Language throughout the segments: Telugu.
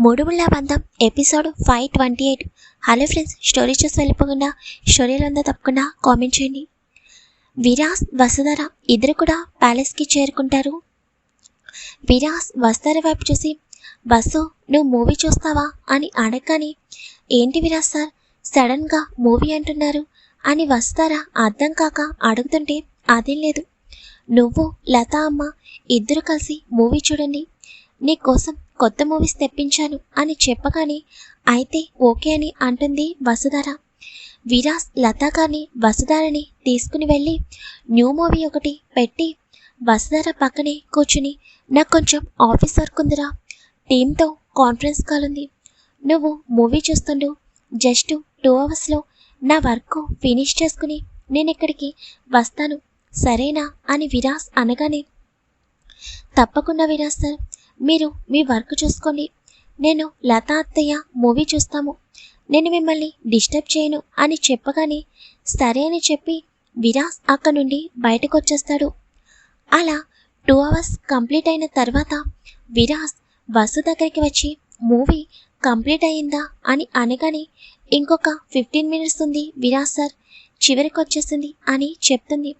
మూడుముళ్ళ బంధం episode five twenty eight. Hello friends story చూసి వెళ్ళిపోకుండా స్టోరీలో ఉందో తప్పకుండా కామెంట్ చేయండి. విరాస్ వసుధర ఇద్దరు కూడా ప్యాలెస్కి చేరుకుంటారు. విరాస్ వసుధర వైపు చూసి బస్సు నువ్వు మూవీ చూస్తావా? అని అడగని ఏంటి విరాస్ సార్ సడన్గా మూవీ అంటున్నారు? అని వస్తారా అర్థం కాక అడుగుతుంటే అదేం లేదు. నువ్వు లత అమ్మ ఇద్దరు కలిసి మూవీ చూడండి. నీకోసం కొత్త మూవీస్ తెప్పించాను అని చెప్పగానే అయితే ఓకే అని అంటుంది వసుధార. విరాస్ లతా గారిని వసుధారని తీసుకుని వెళ్ళి న్యూ మూవీ ఒకటి పెట్టి వసుధార పక్కనే కూర్చుని నాకు కొంచెం ఆఫీస్ వర్క్ ఉందిరా. టీంతో కాన్ఫరెన్స్ కాల్ ఉంది. నువ్వు మూవీ చూస్తుండు. జస్ట్ టూ అవర్స్లో నా వర్క్ ఫినిష్ చేసుకుని నేను ఇక్కడికి వస్తాను. సరేనా? అని విరాస్ అనగానే తప్పకుండా విరాస్ సార్. మీరు మీ వర్క్ చూసుకోండి. నేను లతా అత్తయ్య మూవీ చూస్తాము. నేను మిమ్మల్ని డిస్టర్బ్ చేయను అని చెప్పగానే సరే అని చెప్పి విరాస్ అక్కడి నుండి బయటకు వచ్చేస్తాడు. అలా టూ అవర్స్ కంప్లీట్ అయిన తర్వాత విరాస్ బస్సు దగ్గరికి వచ్చి మూవీ కంప్లీట్ అయిందా? అని అనగానే ఇంకొక ఫిఫ్టీన్ మినిట్స్ ఉంది విరాస్ సార్ చివరికి వచ్చేసింది అని చెప్తుంది.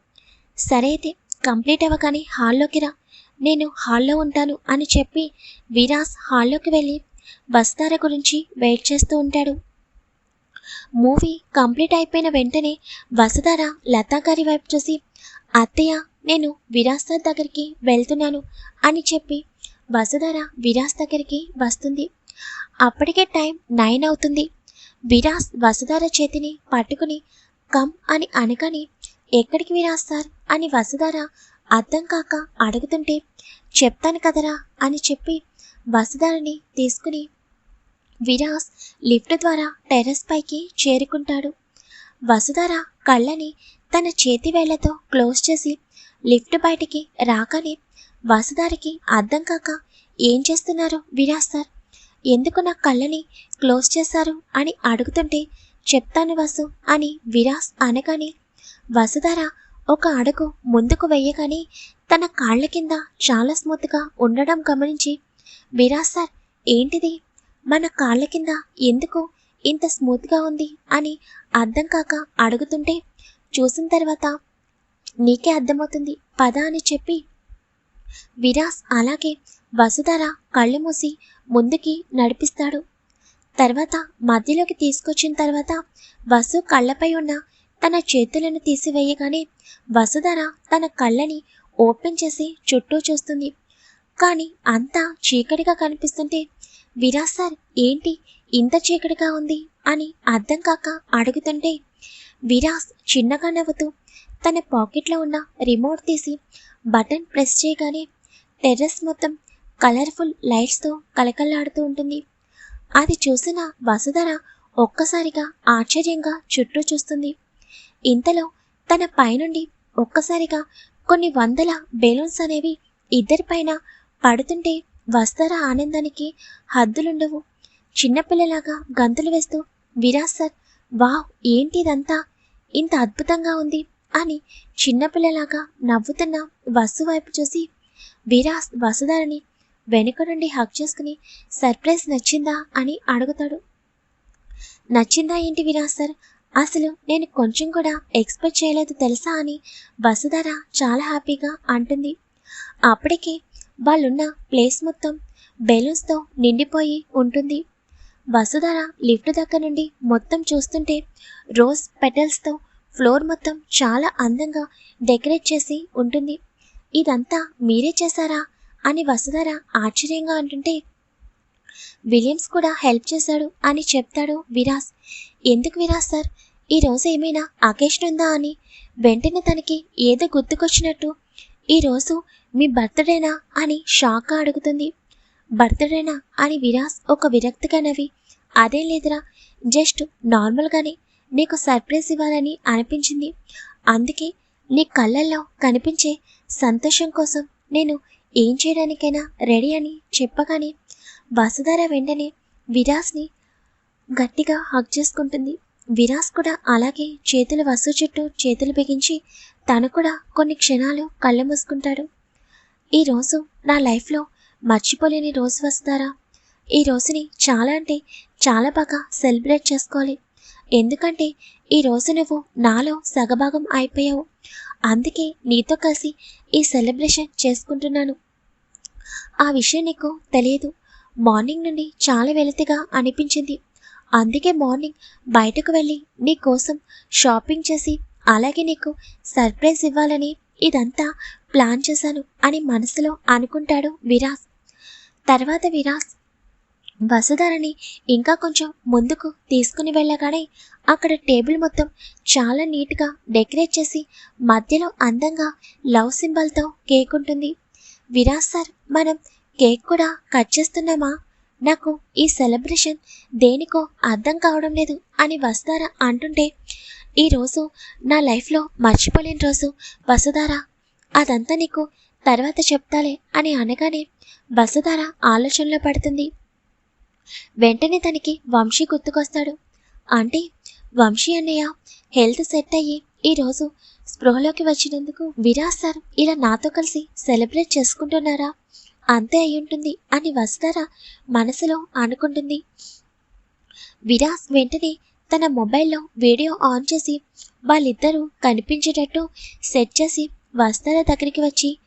సరే అయితే కంప్లీట్ అవ్వగానే హాల్లోకి రా. నేను హాల్లో ఉంటాను అని చెప్పి విరాస్ హాల్లోకి వెళ్ళి బస్తార గురించి వెయిట్ చేస్తూ ఉంటాడు. మూవీ కంప్లీట్ అయిపోయిన వెంటనే వసుధార లతా గారి వైపు చూసి అత్తయ్య నేను విరాస్ సార్ దగ్గరికి వెళ్తున్నాను అని చెప్పి వసుధార విరాస్ దగ్గరికి వస్తుంది. అప్పటికే టైం నైన్ అవుతుంది. విరాస్ వసుధార చేతిని పట్టుకుని కమ్ అని అనగాని ఎక్కడికి విరాస్ సార్? అని వసుధార అర్థం కాక అడుగుతుంటే చెప్తాను కదరా అని చెప్పి వసుధారిని తీసుకుని విరాస్ లిఫ్ట్ ద్వారా టెర్రస్ పైకి చేరుకుంటాడు. వసుధార కళ్ళని తన చేతి వేళ్ళతో క్లోజ్ చేసి లిఫ్ట్ బయటికి రాగానే వసుధారికి అర్థం కాక ఏం చేస్తున్నారు విరాస్ సార్? ఎందుకు నా కళ్ళని క్లోజ్ చేశారు? అని అడుగుతుంటే చెప్తాను వసు అని విరాస్ అనగానే వసుధార ఒక అడుగు ముందుకు వెయ్యగానే తన కాళ్ళ కింద చాలా స్మూత్గా ఉండడం గమనించి విరాస్ సార్ ఏంటిది? మన కాళ్ళ కింద ఎందుకు ఇంత స్మూత్గా ఉంది? అని అర్థం కాక అడుగుతుంటే చూసిన తర్వాత నీకే అర్థమవుతుంది. పద అని చెప్పి విరాస్ అలాగే వసుధర కళ్ళు మూసి ముందుకి నడిపిస్తాడు. తర్వాత మధ్యలోకి తీసుకొచ్చిన తర్వాత వసు కళ్ళపై ఉన్న తన చేతులను తీసివేయగానే వసుధర తన కళ్ళని ఓపెన్ చేసి చుట్టూ చూస్తుంది. కానీ అంతా చీకటిగా కనిపిస్తుంటే విరాస్ సార్ ఏంటి ఇంత చీకటిగా ఉంది? అని అర్థం కాక అడుగుతుంటే విరాస్ చిన్నగా నవ్వుతూ తన పాకెట్లో ఉన్న రిమోట్ తీసి బటన్ ప్రెస్ చేయగానే టెర్రస్ మొత్తం కలర్ఫుల్ లైట్స్తో కలకల్లాడుతూ ఉంటుంది. అది చూసిన వసుధర ఒక్కసారిగా ఆశ్చర్యంగా చుట్టూ చూస్తుంది. ఇంతలో తన పైనుండి ఒక్కసారిగా కొన్ని వందల బెలూన్స్ అనేవి ఇద్దరిపైన పడుతుంటే వస్తార ఆనందానికి హద్దులుండవు. చిన్నపిల్లలాగా గంతులు వేస్తూ విరాస్ సార్ వావ్ ఏంటి ఇదంతా ఇంత అద్భుతంగా ఉంది అని చిన్నపిల్లలాగా నవ్వుతున్న వసు వైపు చూసి విరాస్ వసుధారిని వెనుక నుండి హక్ చేసుకుని సర్ప్రైజ్ నచ్చిందా? అని అడుగుతాడు. నచ్చిందా ఏంటి విరాస్ సార్? అసలు నేను కొంచెం కూడా ఎక్స్పెక్ట్ చేయలేదు తెలుసా అని వసుధర చాలా హ్యాపీగా అంటుంది. అప్పటికే వాళ్ళున్న ప్లేస్ మొత్తం బెలూన్స్తో నిండిపోయి ఉంటుంది. వసుధర లిఫ్ట్ దగ్గర నుండి మొత్తం చూస్తుంటే రోజ్ పెటల్స్తో ఫ్లోర్ మొత్తం చాలా అందంగా డెకరేట్ చేసి ఉంటుంది. ఇదంతా మీరే చేశారా? అని వసుధర ఆశ్చర్యంగా అంటుంటే విలియమ్స్ కూడా హెల్ప్ చేశాడు అని చెప్తాడు విరాస్. ఎందుకు విరాస్ సార్? ఈరోజు ఏమైనా అకేషన్ ఉందా అని? వెంటనే తనకి ఏదో గుర్తుకొచ్చినట్టు. ఈరోజు మీ బర్త్డేనా అని షాక్గా అడుగుతుంది. బర్త్డేనా అని విరాస్ ఒక విరక్తిగా నవ్వి. అదేం లేదురా జస్ట్ నార్మల్గానే నీకు సర్ప్రైజ్ ఇవ్వాలని అనిపించింది. అందుకే నీ కళ్ళల్లో కనిపించే సంతోషం కోసం నేను ఏం చేయడానికైనా రెడీ అని చెప్పగానే వసుధార వెంటనే విరాస్ని గట్టిగా హక్ చేసుకుంటుంది. విరాస్ కూడా అలాగే చేతులు వసు చుట్టూ చేతులు బిగించి తను కూడా కొన్ని క్షణాలు కళ్ళు మూసుకుంటాడు. ఈరోజు నా లైఫ్లో మర్చిపోలేని రోజు వస్తారా ఈ రోజుని చాలా అంటే చాలా బాగా సెలబ్రేట్ చేసుకోవాలి. ఎందుకంటే ఈ రోజు నువ్వు నాలో సగభాగం అయిపోయావు. అందుకే నీతో కలిసి ఈ సెలబ్రేషన్ చేసుకుంటున్నాను. ఆ విషయం నీకు తెలియదు. మార్నింగ్ నుండి చాలా వెలితిగా అనిపించింది. అందుకే మార్నింగ్ బయటకు వెళ్ళి నీ కోసం షాపింగ్ చేసి అలాగే నీకు సర్ప్రైజ్ ఇవ్వాలని ఇదంతా ప్లాన్ చేశాను అని మనసులో అనుకుంటాడు విరాస్. తర్వాత విరాస్ వసుధారని ఇంకా కొంచెం ముందుకు తీసుకుని వెళ్ళగానే అక్కడ టేబుల్ మొత్తం చాలా నీట్గా డెకరేట్ చేసి మధ్యలో అందంగా లవ్ సింబల్తో కేక్ ఉంటుంది. విరాస్ సార్ మనం కేక్ కూడా కట్ చేస్తున్నామా? నాకు ఈ సెలబ్రేషన్ దేనికో అర్థం కావడం లేదు అని వసుధార అంటుంటే ఈరోజు నా లైఫ్లో మర్చిపోలేని రోజు వసుధార. అదంతా నీకు తర్వాత చెప్తాలే అని అనగానే వసుధార ఆలోచనలో పడుతుంది. వెంటనే తనకి వంశీ గుర్తుకొస్తాడు. అంటే వంశీ అన్నయ్య హెల్త్ సెట్ అయ్యి ఈరోజు స్పృహలోకి వచ్చినందుకు విరాజ్ సార్ ఇలా నాతో కలిసి సెలబ్రేట్ చేసుకుంటున్నారా? అంతే అయ్యుంటుంది ఉంటుంది అని వస్తారా మనసులో అనుకుంటుంది. విరాస్ వెంటనే తన మొబైల్లో వీడియో ఆన్ చేసి వాళ్ళిద్దరూ కనిపించేటట్టు సెట్ చేసి వసుధర దగ్గరికి వచ్చి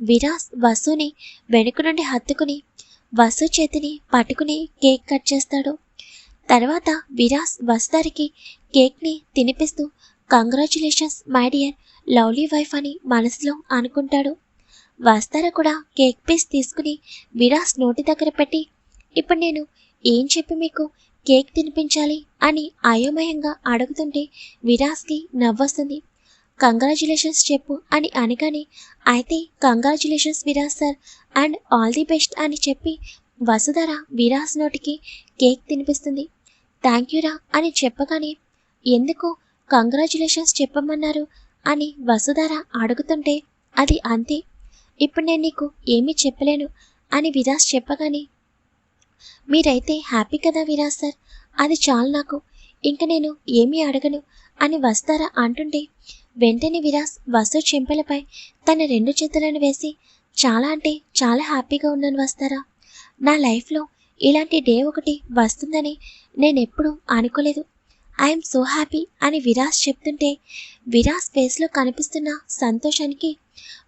విరాస్ వసుని వెనుక నుండి హత్తుకుని వసు చేతిని పట్టుకుని కేక్ కట్ చేస్తాడు. తర్వాత విరాస్ వసుధరికి కేక్ని తినిపిస్తూ congratulations my dear lovely wife అని మనసులో అనుకుంటాడు. వస్తారా కూడా కేక్ పీస్ తీసుకుని విరాస్ నోటి దగ్గర పెట్టి ఇప్పుడు నేను ఏం చెప్పి మీకు కేక్ తినిపించాలి? అని అయోమయంగా అడుగుతుంటే విరాస్కి నవ్వొస్తుంది. కంగ్రాచులేషన్స్ చెప్పు అని అనగానే అయితే congratulations Viraj sir and all the best అని చెప్పి వసుధర విరాస్ నోటికి కేక్ తినిపిస్తుంది. థ్యాంక్ యూరా అని చెప్పగానే ఎందుకు కంగ్రాచులేషన్స్ చెప్పమన్నారు? అని వసుధర అడుగుతుంటే అది అంతే ఇప్పుడు నేను నీకు ఏమీ చెప్పలేను అని విరాస్ చెప్పగానే మీరైతే హ్యాపీ కదా విరాస్ సార్? అది చాలు నాకు. ఇంక నేను ఏమీ అడగను అని వస్తారా అంటుంటే వెంటనే విరాస్ వసు చెంపలపై తన రెండు చేతులను వేసి చాలా అంటే చాలా హ్యాపీగా ఉన్నాను వస్తారా? నా లైఫ్లో ఇలాంటి డే ఒకటి వస్తుందని నేను ఎప్పుడూ అనుకోలేదు. ఐఎమ్ సో హ్యాపీ అని విరాస్ చెప్తుంటే విరాస్ ఫేస్లో కనిపిస్తున్న సంతోషానికి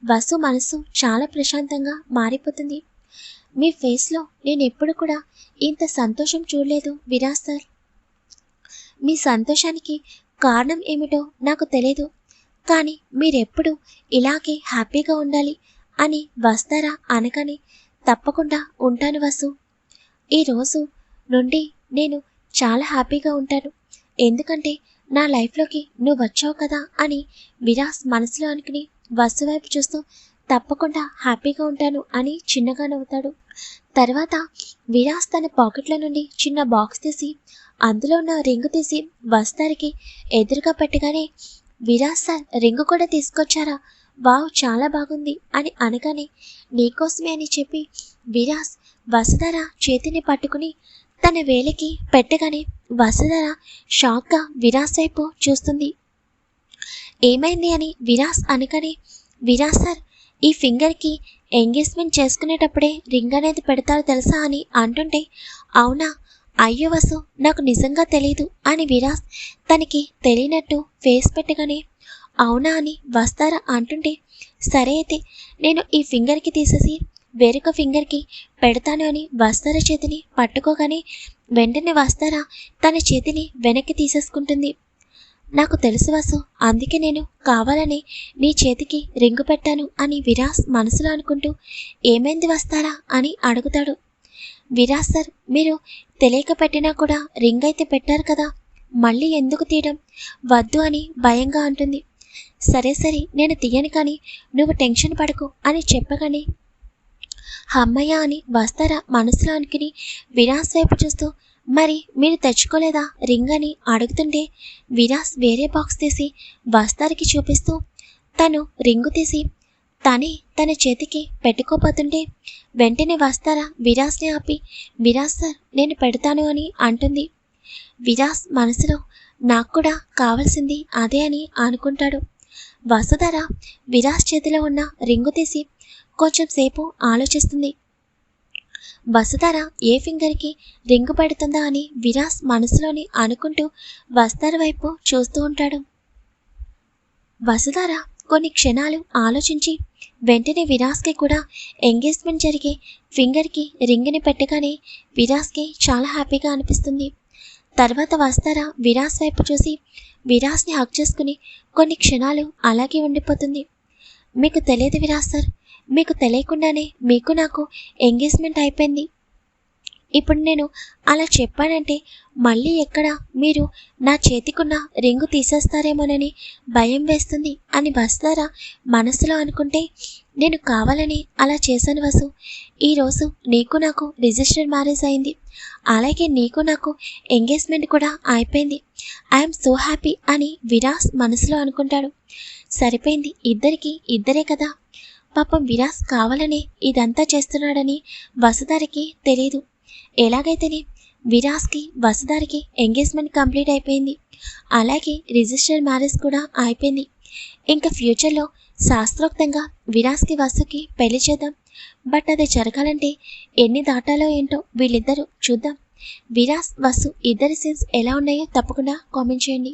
వసు మనసు చాలా ప్రశాంతంగా మారిపోతుంది. మీ ఫేస్లో నేను ఎప్పుడు కూడా ఇంత సంతోషం చూడలేదు విరాస్ సార్ మీ సంతోషానికి కారణం ఏమిటో నాకు తెలియదు కానీ మీరెప్పుడు ఇలాగే హ్యాపీగా ఉండాలి అని వస్తారా అనగానే తప్పకుండా ఉంటాను వసు. ఈరోజు నుండి నేను చాలా హ్యాపీగా ఉంటాను. ఎందుకంటే నా లైఫ్లోకి నువ్వు వచ్చావు కదా అని విరాస్ మనసులో అనుకుని వసు వైపు చూస్తూ తప్పకుండా హ్యాపీగా ఉంటాను అని చిన్నగా నవ్వుతాడు. తర్వాత విరాస్ తన పాకెట్ల నుండి చిన్న బాక్స్ తీసి అందులో ఉన్న రింగు తీసి వస్తారికి ఎదురుగా పెట్టగానే విరాస్ సార్ రింగు కూడా తీసుకొచ్చారా? వావ్ చాలా బాగుంది అని అనగానే నీకోసమే అని చెప్పి విరాస్ వసుధర చేతిని పట్టుకుని తన వేలికి పెట్టగానే వసుధర షాక్గా విరాస్ వైపు చూస్తుంది. ఏమైంది అని విరాస్ అనగానే విరాస్ సార్ ఈ ఫింగర్కి ఎంగేజ్మెంట్ చేసుకునేటప్పుడే రింగ్ అనేది పెడతారు తెలుసా? అని అంటుంటే అవునా? అయ్యో వసు నాకు నిజంగా తెలియదు అని విరాస్ తనకి తెలియనట్టు ఫేస్ పెట్టగానే అవునా అని వస్తారా? అంటుంటే సరే అయితే నేను ఈ ఫింగర్కి తీసేసి వేరొక ఫింగర్కి పెడతాను అని వస్తారా చేతిని పట్టుకోగానే వెంటనే వస్తారా? తన చేతిని వెనక్కి తీసేసుకుంటుంది. నాకు తెలుసు వాసు అందుకే నేను కావాలని నీ చేతికి రింగు పెట్టాను అని విరాస్ మనసులో అనుకుంటూ ఏమైంది వస్తారా అని అడుగుతాడు. విరాస్ సార్ మీరు తెలియక పెట్టినా కూడా రింగ్ అయితే పెట్టారు కదా మళ్ళీ ఎందుకు తీయడం? వద్దు అని భయంగా అంటుంది. సరే సరే నేను తీయను కానీ నువ్వు టెన్షన్ పడకు అని చెప్పగానే అమ్మయ్య అని వస్తారా మనసులో అనుకుని విరాస్ వైపు చూస్తూ మరి మీరు తెచ్చుకోలేదా? రింగ్ అని అడుగుతుంటే విరాస్ వేరే బాక్స్ తీసి బస్తారికి చూపిస్తూ తను రింగు తీసి తనే తన చేతికి పెట్టుకోపోతుంటే వెంటనే వస్తారా విరాస్ని ఆపి విరాస్ సార్ నేను పెడతాను అని అంటుంది. విరాస్ మనసులో నాకు కూడా కావాల్సింది అదే అని అనుకుంటాడు. వసుధర విరాస్ చేతిలో ఉన్న రింగు తీసి కొంచెం సేపు ఆలోచిస్తుంది. వసుధార ఏ ఫింగర్కి రింగు పెడుతుందా అని విరాస్ మనసులోని అనుకుంటూ వసుధర వైపు చూస్తూ ఉంటాడు. వసుధార కొన్ని క్షణాలు ఆలోచించి వెంటనే విరాస్కి కూడా ఎంగేజ్మెంట్ జరిగే ఫింగర్కి రింగ్ని పెట్టగానే విరాస్కి చాలా హ్యాపీగా అనిపిస్తుంది. తర్వాత వస్తారా విరాస్ వైపు చూసి విరాస్ని హక్ చేసుకుని కొన్ని క్షణాలు అలాగే ఉండిపోతుంది. మీకు తెలియదు విరాస్ సార్ మీకు తెలియకుండానే మీకు నాకు ఎంగేజ్మెంట్ అయిపోయింది. ఇప్పుడు నేను అలా చెప్పానంటే మళ్ళీ ఎక్కడ మీరు నా చేతికున్న రింగు తీసేస్తారేమోనని భయం వేస్తుంది అని వస్తారా మనసులో అనుకుంటే నేను కావాలని అలా చేశాను వసు. ఈరోజు నీకు నాకు రిజిస్టర్ మ్యారేజ్ అయింది. అలాగే నీకు నాకు ఎంగేజ్మెంట్ కూడా అయిపోయింది. ఐఎమ్ సో హ్యాపీ అని విరాస్ మనసులో అనుకుంటాడు. సరిపోయింది. ఇద్దరికి ఇద్దరే కదా. పాపం విరాస్ కావాలనే ఇదంతా చేస్తున్నాడని వసుధారికి తెలియదు ఎలాగైతేనే విరాస్కి వసుధారికి ఎంగేజ్మెంట్ కంప్లీట్ అయిపోయింది. అలాగే రిజిస్టర్ మ్యారేజ్ కూడా అయిపోయింది. ఇంకా ఫ్యూచర్లో శాస్త్రోక్తంగా విరాస్కి వసుకి పెళ్ళి చేద్దాం. బట్ అది జరగాలంటే ఎన్ని దాటాలో ఏంటో వీళ్ళిద్దరూ చూద్దాం. విరాస్ వసు ఇద్దరి సీన్స్ ఎలా ఉన్నాయో తప్పకుండా కామెంట్ చేయండి.